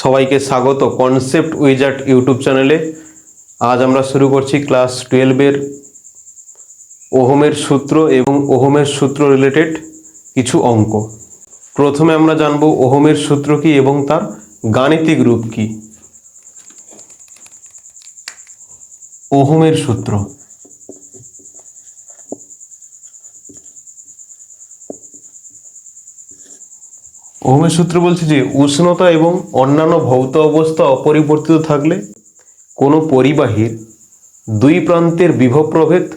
সবাইকে স্বাগত concept wizard YouTube চ্যানেলে। আজ আমরা শুরু করছি ক্লাস টুয়েলভের ওহমের সূত্র এবং ওহমের সূত্র রিলেটেড কিছু অঙ্ক। প্রথমে আমরা জানব ওহমের সূত্র কি এবং তার গাণিতিক রূপ কি। ওহমের সূত্র। ওহমের সূত্র বলছে যে উষ্ণতা এবং অন্যান্য ভৌত অবস্থা অপরিবর্তিত থাকলে কোনো পরিবাহীর দুই প্রান্তের বিভব প্রভেদ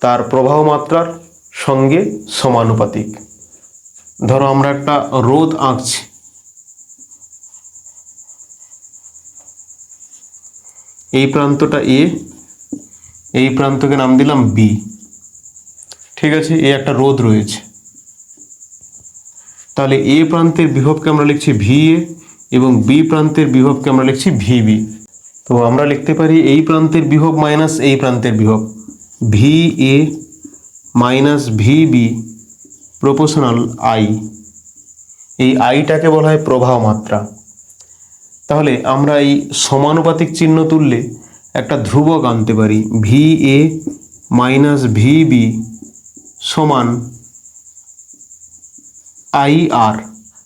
তার প্রবাহ মাত্রার সঙ্গে সমানুপাতিক। ধরো আমরা একটা রোদ আঁকছি। এই প্রান্তটা এ, এই প্রান্তকে নাম দিলাম বি। ঠিক আছে, এ একটা রোদ রয়েছে। তাহলে এ প্রান্তের বিভবকে আমরা লিখছি ভি এ এবং বি প্রান্তের বিভবকে আমরা লিখছি ভি বি। তো আমরা লিখতে পারি এই প্রান্তের বিভব মাইনাস এই প্রান্তের বিভব। V A minus V B proportional I. এই আইটাকে বলা হয় প্রবাহ মাত্রা। তাহলে আমরা এই সমানুপাতিক চিহ্ন তুললে একটা ধ্রুবক আনতে পারি। V A minus V B সমান আই আর।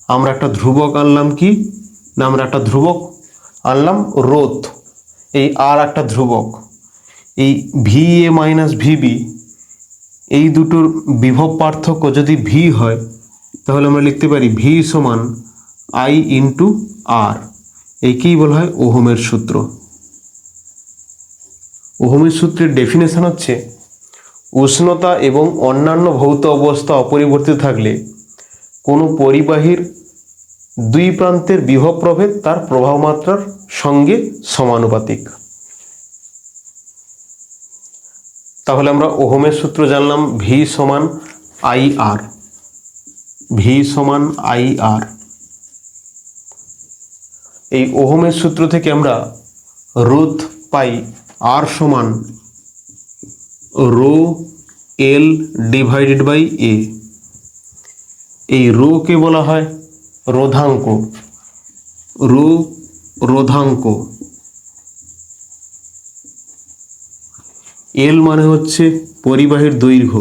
আমরা একটা ধ্রুবক আনলাম কি? না, আমরা একটা ধ্রুবক আনলাম রোধ। এই আর একটা ধ্রুবক। এই ভি এ মাইনাস ভিবি এই দুটোর বিভব পার্থক্য যদি ভি হয়, তাহলে আমরা লিখতে পারি ভি সমান আই ইন্টু আর একেই বলা হয় ওহমের সূত্র। ওহমের সূত্রের ডেফিনেশন হচ্ছে উষ্ণতা এবং অন্যান্য ভৌত অবস্থা অপরিবর্তিত থাকলে কোনো পরিবাহীর দুই প্রান্তের বিভব প্রভেদ তার প্রবাহ মাত্রার সঙ্গে সমানুপাতিক। তাহলে আমরা ওহমের সূত্র জানলাম ভি সমান আই আর ভি সমান আই আর এই ওহমের সূত্র থেকে আমরা রোধ পাই আর সমান rho L divided by A এই রোকে বলা হয়? রোধাঙ্ক। রো, রোধাঙ্ক। এল মানে হচ্ছে পরিবাহীর দৈর্ঘ্য।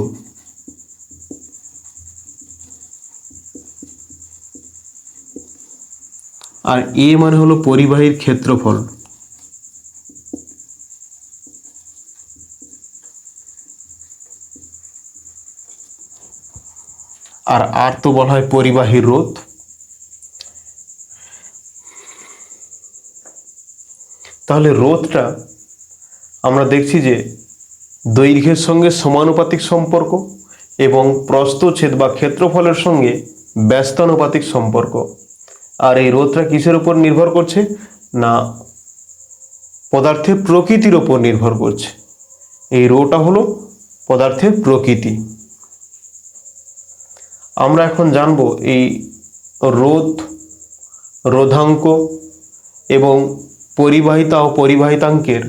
আর এ মানে হলো পরিবাহীর ক্ষেত্রফল। আর আর তো বলা হয় পরিবাহী রোধ। তাহলে রোধটা আমরা দেখছি যে দৈর্ঘ্যের সঙ্গে সমানুপাতিক সম্পর্ক এবং প্রস্থচ্ছেদ বা ক্ষেত্রফলের সঙ্গে ব্যস্তানুপাতিক সম্পর্ক। আর এই রোধটা কিসের উপর নির্ভর করছে? না, পদার্থের প্রকৃতির ওপর নির্ভর করছে। এই রোটা হলো পদার্থের প্রকৃতি। আমরা এখন জানব এই রোধ, রোধাঙ্ক এবং পরিবাহিতা ও পরিবাহিতাঙ্কের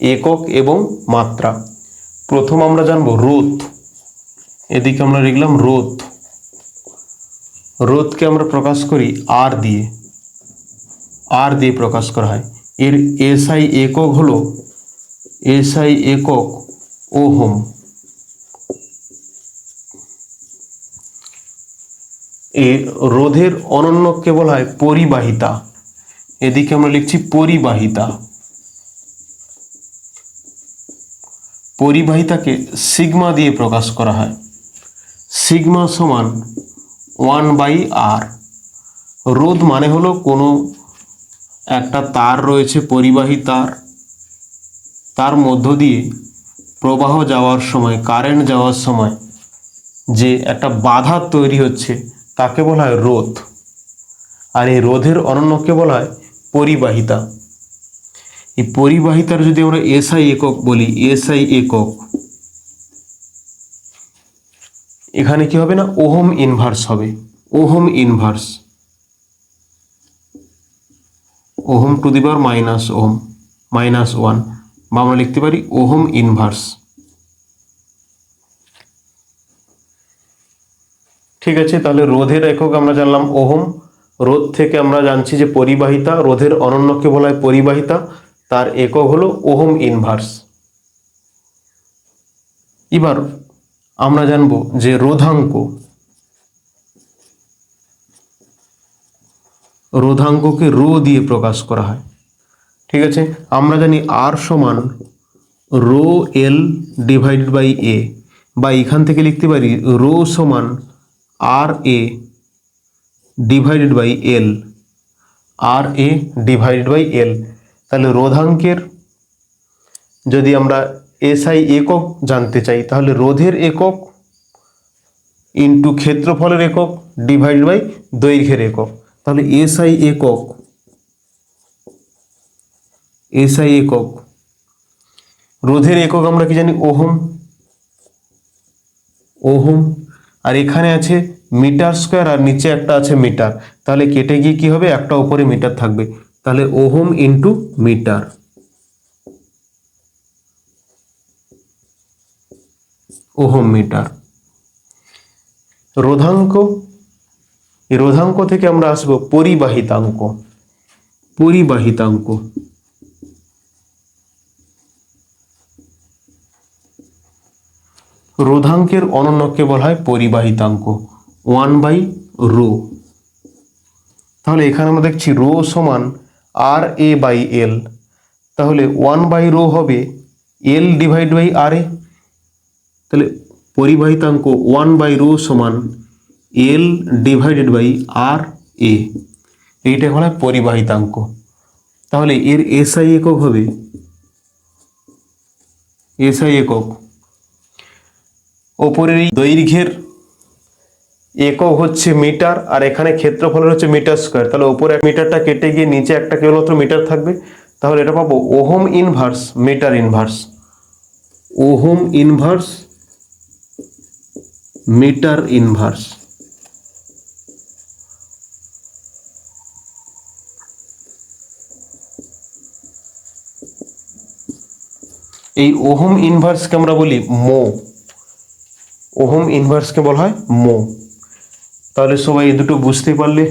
একক এবং মাত্রা। প্রথম আমরা জানব রোধ। এদিকে আমরা লিখলাম রোধ। রোধকে আমরা প্রকাশ করি আর দিয়ে। আর দিয়ে প্রকাশ করা হয়। এর এসআই একক হলো এসআই একক ওহম। এই রোধের অনন্যকে বলা হয় পরিবাহিতা। এদিকে আমরা লিখছি পরিবাহিতা। পরিবাহিতাকে সিগমা দিয়ে প্রকাশ করা হয়। সিগমা সমান ওয়ান বাই আর। রোধ মানে হলো কোনো একটা তার রয়েছে, পরিবাহী তার। তার মধ্য দিয়ে প্রবাহ যাওয়ার সময় কারেন্ট যাওয়ার সময় যে একটা বাধা তৈরি হচ্ছে তাকে বলা হয় রোধ। আর এই রোধের অনন্যকে বলা হয় পরিবাহিতা। এই পরিবাহিতার যদি আমরা এসআই একক বলি, এসআই একক, এখানে কি হবে না? ওহম ইনভার্স হবে। Ohm inverse ohm to the power minus ohm minus one বা আমরা লিখতে পারি ওহম ইনভার্স ঠিক আছে, তাহলে রোধের একক আমরা জানলাম ওহম। রোধ থেকে আমরা জানছি যে পরিবাহিতা, রোধের অনন্যকে বলা হয় পরিবাহিতা, তার একক হলো ওহম ইনভার্স এবার আমরা জানব যে রোধাঙ্ক, রোধাঙ্ককে রো দিয়ে প্রকাশ করা হয়। ঠিক আছে, আমরা জানি আর সমান rho L divided by A. বা এখান থেকে লিখতে পারি রো সমান R A divided by L R A divided by L তাহলে রোধাঙ্কের যদি আমরা এসআই একক জানতে চাই, তাহলে রোধের একক ইন্টু ক্ষেত্রফলের একক ডিভাইডেড বাই দৈর্ঘ্যের একক। তাহলে এসআই একক এসআই একক, রোধের একক আমরা কি জানি? ওহম ওহম আর এখানে আছে মিটার স্কোয়ার আর নিচে একটা আছে মিটার। তাহলে কেটে গিয়ে কি হবে? একটা উপরে মিটার থাকবে। তাহলে ohm into metre. Ohm metre. রোধাঙ্ক। এই রোধাঙ্ক থেকে আমরা আসব পরিবাহিতাঙ্ক। পরিবাহিতাঙ্ক। রোধাঙ্কের অনন্যকে বলা হয় পরিবাহিতাঙ্ক। One by rho. তাহলে এখানে আমরা দেখছি রো সমান আর এ বাই এল। তাহলে ওয়ান বাই রো হবে এল ডিভাইড বাই আর এ। তাহলে পরিবাহিতাঙ্ক ওয়ান বাই রো সমান এল ডিভাইডেড বাই আর এ। এইটা হয় পরিবাহিতাঙ্ক। তাহলে এর এসআই একক হবে এসআই একক। ওপরের এই দৈর্ঘ্যের একক হচ্ছে মিটার, আর এখানে ক্ষেত্রফলের হচ্ছে মিটার স্কোয়ার। তাহলে ওপরে মিটারটা কেটে গিয়ে নিচে একটা কেবলমাত্র মিটার থাকবে। তাহলে এটা পাবো ohm inverse metre inverse ohm inverse metre inverse এই ওহম ইনভার্সকে আমরা বলি মো। ওহম ইনভার্সকে বলা হয় মো। তাহলে সবাই এই দুটো বুঝতে পারলে।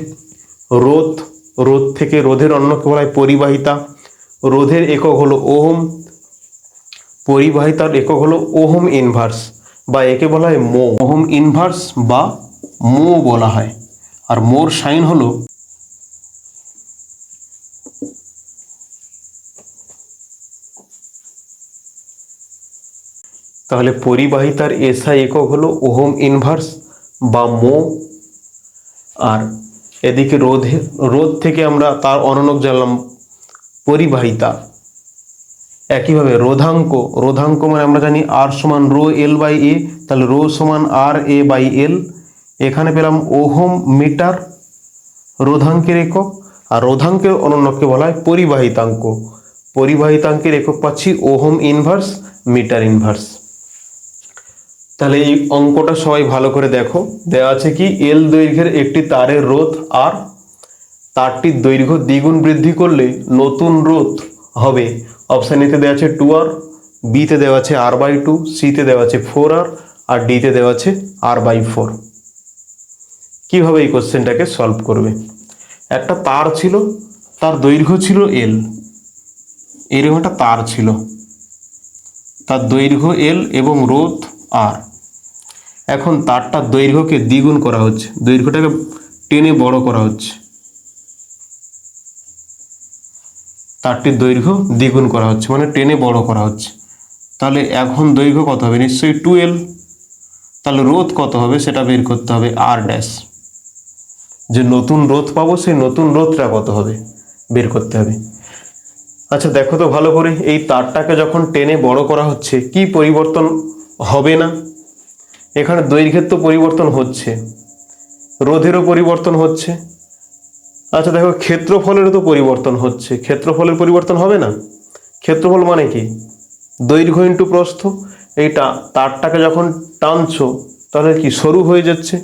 রোধ রোধ থেকে রোধের অন্যকে বলা হয় পরিবাহিতা। রোধের একক হলো ওহম, পরিবাহিতার একক হলো ওহম ইনভার্স, বা একে বলা হয় মো। ওহম ইনভার্স বা মো বলা হয়। আর মোর সাইন হলো তাহলে পরিবাহিতার এসআই একক হলো ওহম ইনভার্স বা মো আর এদিকে রোধে, রোধ থেকে আমরা তার অননক জানলাম পরিবাহিতা। একইভাবে রোধাঙ্ক রোধাঙ্ক মানে আমরা জানি আর সমান রো এল বাই এ তাহলে রো সমান আর এ বাই এল এখানে পেলাম ওহম মিটার রোধাঙ্কের একক, আর রোধাঙ্কের অনন্যকে বলা হয় পরিবাহিতাঙ্ক। পরিবাহিতাঙ্কের একক পাচ্ছি ওহম ইনভার্স মিটার ইনভার্স তাহলে এই অঙ্কটা সবাই ভালো করে দেখো। দেওয়া আছে কি এল দৈর্ঘ্যের একটি তারের রোধ আর তারটির দৈর্ঘ্য দ্বিগুণ বৃদ্ধি করলে নতুন রোধ হবে। অপশান এতে দেওয়া আছে টু আর বিতে দেওয়া আছে আর বাই টু সিতে দেওয়া আছে ফোর আর আর ডিতে দেওয়া আছে আর বাই ফোর কীভাবে এই কোশ্চেনটাকে সলভ করবে? একটা তার ছিল, তার দৈর্ঘ্য ছিল এল এরকম একটা তার ছিল। তার দৈর্ঘ্য এল এবং রোধ আর এখন তারটার দৈর্ঘ্যকে দ্বিগুণ করা হচ্ছে। দৈর্ঘ্যটাকে টেনে বড় করা হচ্ছে। তারটির দৈর্ঘ্য দ্বিগুণ করা হচ্ছে মানে টেনে বড় করা হচ্ছে। তাহলে এখন দৈর্ঘ্য কত হবে? নিশ্চয়ই টুয়েলভ। তাহলে রোধ কত হবে? সেটা বের করতে হবে আর ড্যাশ। যে নতুন রোধ পাবো, সেই নতুন রোধটা কত হবে? বের করতে হবে। আচ্ছা দেখো তো ভালো করে, এই তারটাকে যখন টেনে বড় করা হচ্ছে, কি পরিবর্তন হবে না? এখানে দৈর্ঘ্যের তো পরিবর্তন হচ্ছে। রোধেরও পরিবর্তন হচ্ছে। আচ্ছা দেখো, ক্ষেত্রফলেরও তো পরিবর্তন হচ্ছে। ক্ষেত্রফলের পরিবর্তন হবে না? ক্ষেত্রফল মানে কি? দৈর্ঘ্য ইন্টু প্রস্থ। এইটা তারটাকে যখন টানছো, তাহলে কি সরু হয়ে যাচ্ছে?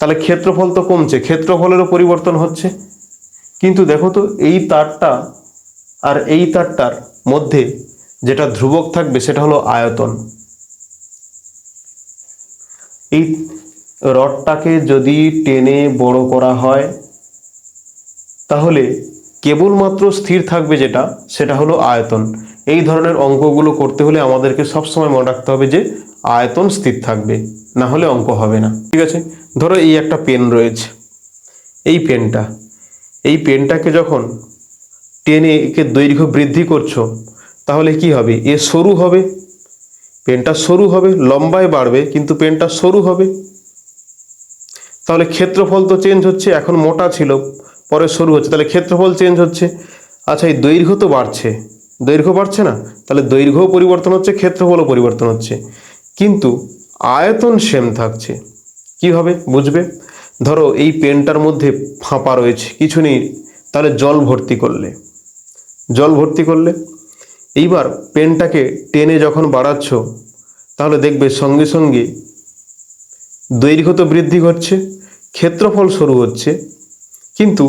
তাহলে ক্ষেত্রফল তো কমছে, ক্ষেত্রফলেরও পরিবর্তন হচ্ছে। কিন্তু দেখো তো, এই তারটা আর এই তারটার মধ্যে যেটা ধ্রুবক থাকবে, সেটা হলো আয়তন। এই রডটাকে যদি টেনে বড় করা হয়, তাহলে কেবলমাত্র স্থির থাকবে যেটা, সেটা হলো আয়তন। এই ধরনের অঙ্কগুলো করতে হলে আমাদেরকে সবসময় মনে রাখতে হবে যে আয়তন স্থির থাকবে, না হলে অঙ্ক হবে না। ঠিক আছে? ধরো এই একটা পেন রয়েছে। এই পেনটা, এই পেনটাকে যখন টেনে একে দৈর্ঘ্য বৃদ্ধি করছ, তাহলে কি হবে? এ সরু হবে। পেনটা সরু হবে, লম্বায় বাড়বে, কিন্তু পেনটা সরু হবে। তাহলে ক্ষেত্রফল তো চেঞ্জ হচ্ছে, এখন মোটা ছিল, পরে সরু হচ্ছে, তাহলে ক্ষেত্রফল চেঞ্জ হচ্ছে। আচ্ছা এই দৈর্ঘ্য তো বাড়ছে, দৈর্ঘ্য বাড়ছে না? তাহলে দৈর্ঘ্যও পরিবর্তন হচ্ছে, ক্ষেত্রফলও পরিবর্তন হচ্ছে। কিন্তু আয়তন সেম থাকছে, কি হবে বুঝবে? ধরো এই পেনটার মধ্যে ফাঁপা রয়েছে, কিছু নেই, তাহলে জল ভর্তি করলে, জল ভর্তি করলে এইবার পেনটাকে টেনে যখন বাড়াচ্ছ, তাহলে দেখবে সঙ্গে সঙ্গে দৈর্ঘ্য তো বৃদ্ধি ঘটছে, ক্ষেত্রফল শুরু হচ্ছে, কিন্তু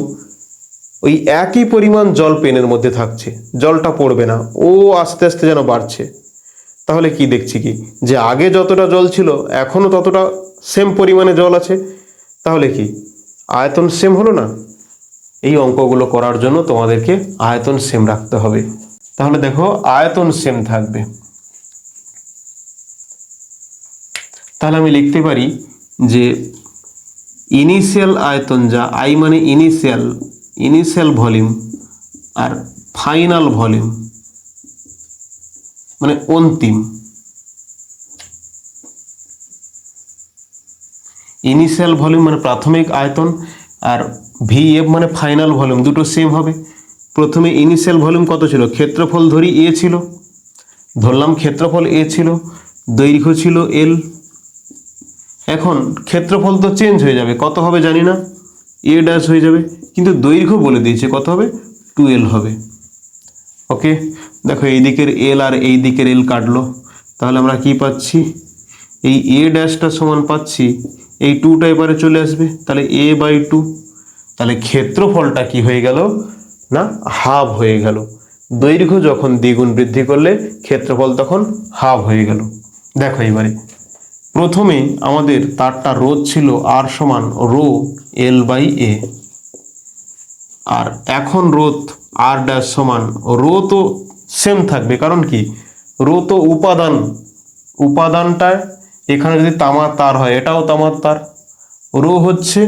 ওই একই পরিমাণ জল পেনের মধ্যে থাকছে, জলটা পড়বে না, ও আস্তে আস্তে যেন বাড়ছে। তাহলে কি দেখছি কি? যে আগে যতটা জল ছিল, এখনও ততটা সেম পরিমাণে জল আছে। তাহলে কি? আয়তন সেম হলো না? এই অঙ্কগুলো করার জন্য তোমাদেরকে আয়তন সেম রাখতে হবে। তাহলে দেখো আয়তন সেম থাকবে। তাহলে আমি লিখতে পারি যে ইনিশিয়াল আয়তন যা আই মানে ইনিশিয়াল ইনিশিয়াল ভলিউম আর ফাইনাল ভলিউম মানে অন্তিম। ইনিশিয়াল ভলিউম মানে প্রাথমিক আয়তন আর ভিএফ মানে ফাইনাল ভলিউম দুটো সেম হবে। প্রথমে ইনিশিয়াল ভলিউম কত ছিল? ক্ষেত্রফল ধরি এ ছিল। ধরলাম ক্ষেত্রফল এ ছিল। দৈর্ঘ্য ছিল এল এখন ক্ষেত্রফল তো চেঞ্জ হয়ে যাবে। কত হবে জানি না। এ ড্যাশ হয়ে যাবে। কিন্তু দৈর্ঘ্য বলে দিয়েছে। কত হবে? টুয়েলভ হবে। ওকে দেখো, এই দিকের এল আর এই দিকের এল কাটলো। তাহলে আমরা কি পাচ্ছি? এই এ ড্যাশটা সমান পাচ্ছি। এই টুটা এবারে চলে আসবে। তাহলে এ বাই টু তাহলে ক্ষেত্রফলটা কি হয়ে গেল? না? হাফ হয়ে গেল। দৈর্ঘ্য যখন দ্বিগুণ বৃদ্ধি করলে ক্ষেত্রফল তখন হাফ হয়ে গেল। দেখো এবারে প্রথমে আমাদের তারটা রোধ ছিল আর সমান রো এল বাই এ। আর এখন রোধ আর ড্যাশ সমান রো তো সেম থাকবে। কারণ কি? রো তো উপাদান। উপাদানটা এখানে যদি তামার তার হয়, এটাও তামার তার। রো হচ্ছে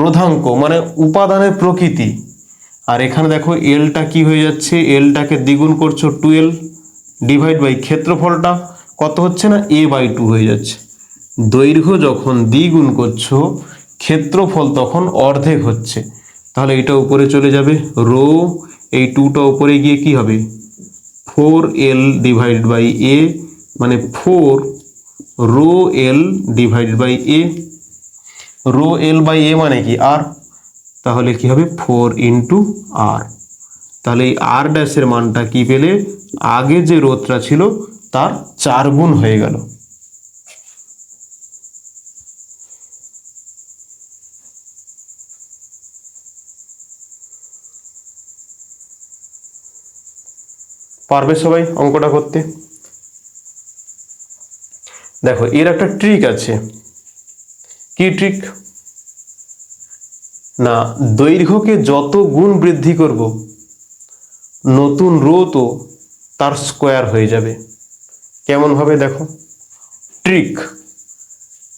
রোধাঙ্ক মানে উপাদানের প্রকৃতি। আর এখানে দেখো এলটা কি হয়ে যাচ্ছে? এলটাকে দ্বিগুণ করছ টুয়েলভ ডিভাইড বাই ক্ষেত্রফলটা, কত হচ্ছে না? এ বাই টু হয়ে যাচ্ছে। দৈর্ঘ্য যখন দ্বিগুণ করছ, ক্ষেত্রফল তখন অর্ধেক হচ্ছে। তাহলে এটা উপরে চলে যাবে রো এই টুটা উপরে গিয়ে কি হবে? Four L divide by A মানে four rho L divide by A rho L by A মানে কি? আর। তাহলে কি হবে? Four into R. তাহলে এই আর ড্যাশের মানটা কি পেলে? আগে যে রোধটা ছিল, তার চার গুণ হয়ে গেল। পারবে সবাই অঙ্কটা করতে? দেখো, এর একটা ট্রিক আছে। কি ট্রিক না, দৈর্ঘ্যকে যত গুণ বৃদ্ধি করব, নতুন রো তো তার স্কোয়ার হয়ে যাবে। কেমন ভাবে দেখো? ট্রিক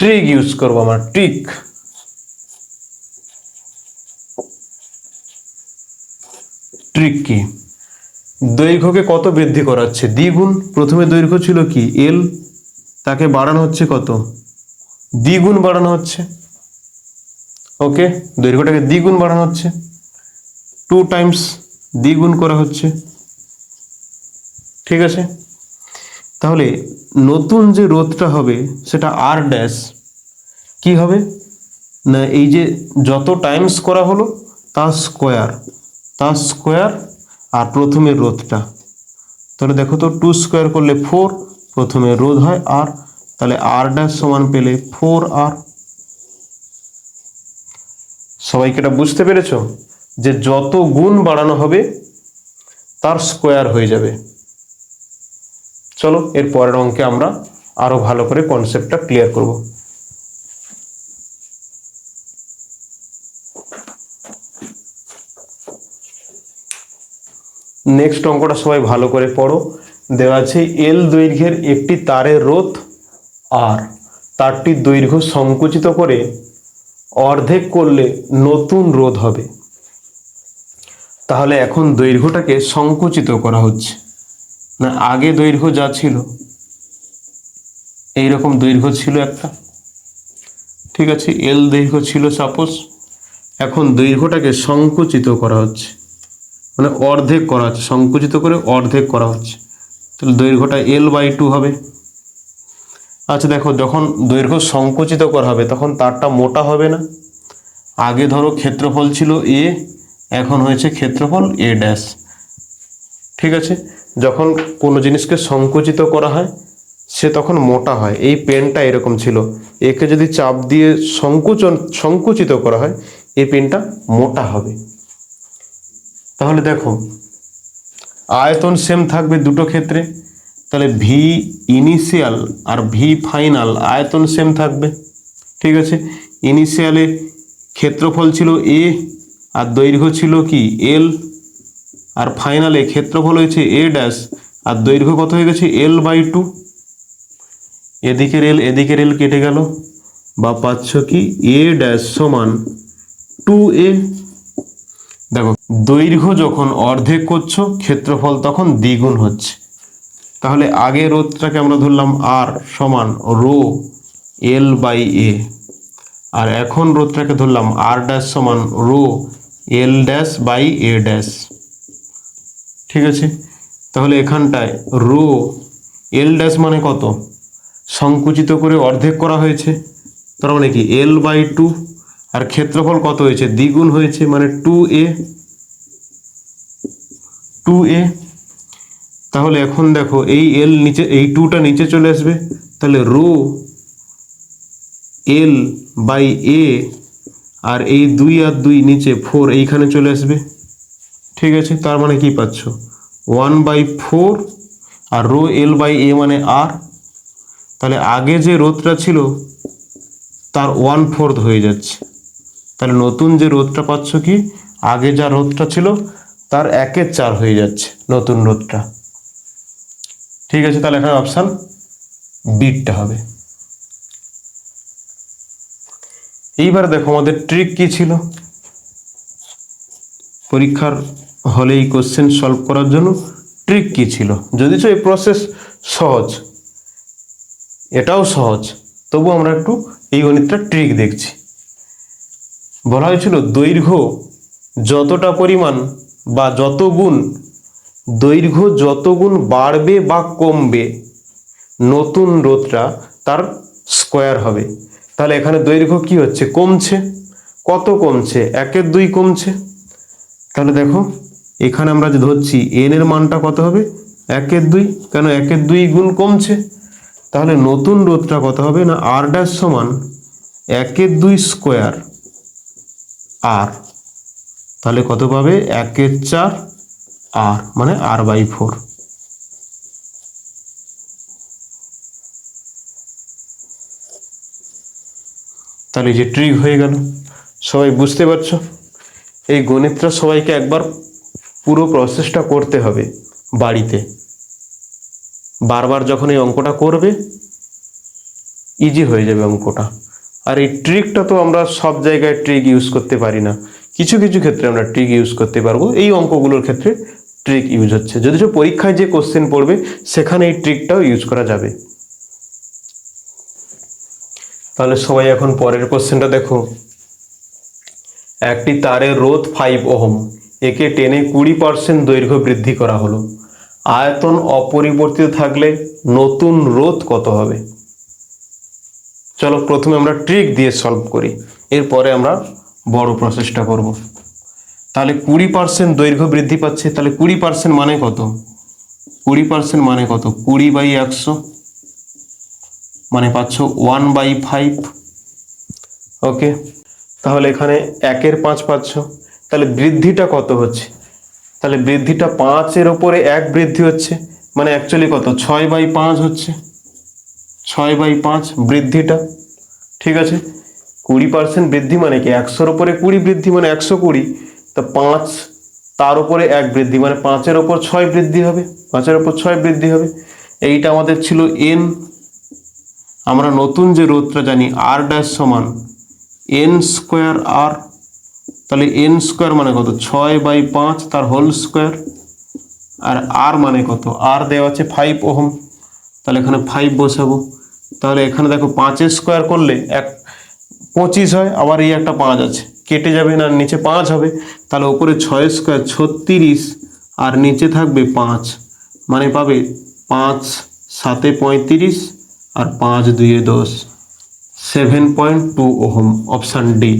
ট্রিক ইউজ করব আমরা ট্রিক ট্রিক কি? দৈর্ঘ্যকে কত বৃদ্ধি করাচ্ছে? দ্বিগুণ। প্রথমে দৈর্ঘ্য ছিল কি? এল তাকে বাড়ানো হচ্ছে কত? দ্বিগুণ বাড়ানো হচ্ছে। ওকে? দৈর্ঘ্যটাকে দ্বিগুণ বাড়ানো হচ্ছে। টু টাইমস দ্বিগুণ করা হচ্ছে। ঠিক আছে? তাহলে নতুন যে রোধটা হবে, সেটা আর ড্যাশ কি হবে? না, এই যে যত টাইমস করা হলো তার স্কোয়ার তার স্কোয়ার আর প্রথমে রোধটা। তাহলে দেখো তো টু স্কোয়ার করলে ফোর প্রথমে রোধ হয় আর তাহলে আর ড্যাশ সমান পেলে ফোর আর সবাইকে এটা বুঝতে পেরেছ? যে যত গুণ বাড়ানো হবে, তার স্কোয়ার হয়ে যাবে। চলো, এর পরের অঙ্কে আমরা আরও ভালো করে কনসেপ্টটা ক্লিয়ার করব। নেক্সট অঙ্কটা সবাই ভালো করে পড়ো। দেওয়া আছে এল দৈর্ঘ্যের একটি তারের রোধ। আর তারটির দৈর্ঘ্য সংকুচিত করে অর্ধেক করলে নতুন রোধ হবে। তাহলে এখন দৈর্ঘ্যটাকে সংকুচিত করা হচ্ছে। না, আগে দৈর্ঘ্য যা ছিল এই রকম দৈর্ঘ্য ছিল একটা। ঠিক আছে এল দৈর্ঘ্য ছিল সাপোজ এখন দৈর্ঘ্যটাকে সংকুচিত করা হচ্ছে। মানে অর্ধেক করা হচ্ছে, সংকুচিত করে অর্ধেক করা হচ্ছে। তাহলে দৈর্ঘ্যটা এল বাই টু হবে। আচ্ছা দেখো, যখন দৈর্ঘ্য সংকুচিত করা হবে, তখন তারটা মোটা হবে না। আগে ধরো ক্ষেত্রফল ছিল এ এখন হয়েছে ক্ষেত্রফল এ ড্যাশ ঠিক আছে? যখন কোনো জিনিসকে সংকুচিত করা হয়, সে তখন মোটা হয়। এই পেনটা এরকম ছিল। একে যদি চাপ দিয়ে সংকুচন, সংকুচিত করা হয়, এই পেনটা মোটা হবে। তাহলে দেখো, আয়তন সেম থাকবে দুটো ক্ষেত্রে। তাহলে ভি ইনিশিয়াল আর ভি ফাইনাল আয়তন সেম থাকবে। ঠিক আছে? ইনিশিয়ালে ক্ষেত্রফল ছিল এ আর দৈর্ঘ্য ছিল কি? এল আর ফাইনালে ক্ষেত্রফল হয়েছে এ ড্যাশ আর দৈর্ঘ্য কত হয়ে গেছে? এল বাই টু এদিকের এল এদিকের এল কেটে গেল। বা পাচ্ছ কি? এ ড্যাশ সমান টু এ দেখো, দৈর্ঘ্য যখন অর্ধেক করছ, ক্ষেত্রফল তখন দ্বিগুণ হচ্ছে। তাহলে আগে রোধটাকে আমরা ধরলাম আর সমান রো এল বাই এ আর এখন রোধটাকে ধরলাম আর ড্যাশ সমান rho L dash by A dash ঠিক আছে? তাহলে এখানটায় রো এল ড্যাশ মানে কত? সংকুচিত করে অর্ধেক করা হয়েছে। তার মানে কি? এল বাই টু আর ক্ষেত্রফল কত হয়েছে? দ্বিগুণ হয়েছে মানে টু এ টু এ তাহলে এখন দেখো এই এল নিচে, এই টুটা নিচে চলে আসবে। তাহলে রো এল বাই এ আর এই দুই আর দুই নিচে ফোর এইখানে চলে আসবে। ঠিক আছে? তার মানে কি পাচ্ছ? One by four R rho L by A মানে আর তাহলে আগে যে রোদটা ছিল, তার ওয়ান ফোর্থ হয়ে যাচ্ছে। তাহলে নতুন যে রোদটা পাচ্ছ কি? আগে যা রোদটা ছিল, তার একের চার হয়ে যাচ্ছে নতুন রোধটা। ঠিক আছে, তাহলে এখানে অপশান বিটটা হবে। এইবার দেখো আমাদের ট্রিক কি ছিল? পরীক্ষার হলে এই কোশ্চেন সলভ করার জন্য ট্রিক কি ছিল? যদিও এই প্রসেস সহজ, এটাও সহজ, তবু আমরা একটু এই গণিতটা ট্রিক দেখছি। বলা হয়েছিল দৈর্ঘ্য যতটা পরিমাণ বা যত গুণ দৈর্ঘ্য যত গুণ বাড়বে বা কমবে, নতুন রোধটা তার স্কোয়ার হবে। তাহলে এখানে দৈর্ঘ্য কি হচ্ছে? কমছে। কত কমছে? একের দুই কমছে। তাহলে দেখো, এখানে আমরা যে ধরছি এন এর মানটা কত হবে? একের দুই। কেন? একের দুই গুণ কমছে। তাহলে নতুন রোধটা কত হবে না আর ড্যাশ সমান একের দুই স্কোয়ার আর তাহলে কত পাবে? একের চার। আর মানে আর বাই ফোর। তাহলে যে ট্রিক হয়ে গেল। সবাই বুঝতে পারছ? এই গণিতটা সবাইকে একবার পুরো প্রসেসটা করতে হবে বাড়িতে। বারবার যখন এই অঙ্কটা করবে ইজি হয়ে যাবে অঙ্কটা। আর এই ট্রিকটা তো আমরা সব জায়গায় ট্রিক ইউজ করতে পারি না। কিছু কিছু ক্ষেত্রে আমরা ট্রিক ইউজ করতে পারব। এই অঙ্কগুলোর ক্ষেত্রে ট্রিক ইউজ হচ্ছে। যদিও পরীক্ষায় যে কোশ্চেন পড়বে, সেখানে এই ট্রিকটাও ইউজ করা যাবে। তাহলে সবাই এখন পরের কোশ্চেনটা দেখো। একটি তারের রোধ ফাইভ ওহম, একে টেনে কুড়ি পার্সেন্ট দৈর্ঘ্য বৃদ্ধি করা হলো। আয়তন অপরিবর্তিত থাকলে নতুন রোধ কত হবে? চলো প্রথমে আমরা ট্রিক দিয়ে সলভ করি। এরপরে আমরা বড় প্রসেসটা করব। তাহলে কুড়ি পার্সেন্ট দৈর্ঘ্য বৃদ্ধি পাচ্ছে, তাহলে কুড়ি পার্সেন্ট মানে কত? কুড়ি পার্সেন্ট মানে কত? কুড়ি বাই একশো মানে পাচ্ছ ওয়ান বাই ফাইভ। ওকে? তাহলে এখানে একের পাঁচ পাচ্ছ। তাহলে বৃদ্ধিটা কত হচ্ছে? তাহলে বৃদ্ধিটা পাঁচের ওপরে এক বৃদ্ধি হচ্ছে মানে অ্যাকচুয়ালি কত? ছয় বাই পাঁচ হচ্ছে। ছয় বাই পাঁচ বৃদ্ধিটা, ঠিক আছে? কুড়ি পার্সেন্ট বৃদ্ধি মানে কি? একশোর ওপরে কুড়ি বৃদ্ধি মানে একশো কুড়ি। তো পাঁচ, তার উপরে এক বৃদ্ধি মানে পাঁচের ওপর ছয় বৃদ্ধি হবে, পাঁচের ওপর ছয় বৃদ্ধি হবে। এইটা আমাদের ছিল এন আমরা নতুন যে রোধটা জানি আর ড্যাশ সমান এন স্কোয়ার আর তাহলে এন স্কোয়ার মানে কত? ছয় বাই পাঁচ, তার হোল স্কোয়ার আর আর মানে কত? আর দেওয়া আছে ফাইভ ওহম। তাহলে এখানে ফাইভ বসাবো। তাহলে এখানে দেখো পাঁচের স্কোয়ার করলে এক, পঁচিশ হয়, আবার এই একটা পাঁচ আছে। কেটে যাবে না, নিচে পাঁচ হবে। তাহলে ওপরে ছয় স্কোয়ার ছত্রিশ আর নিচে থাকবে পাঁচ। মানে পাবে পাঁচ সাতে পঁয়ত্রিশ আর পাঁচ দুয়ে দশ। Seven point two ohm option D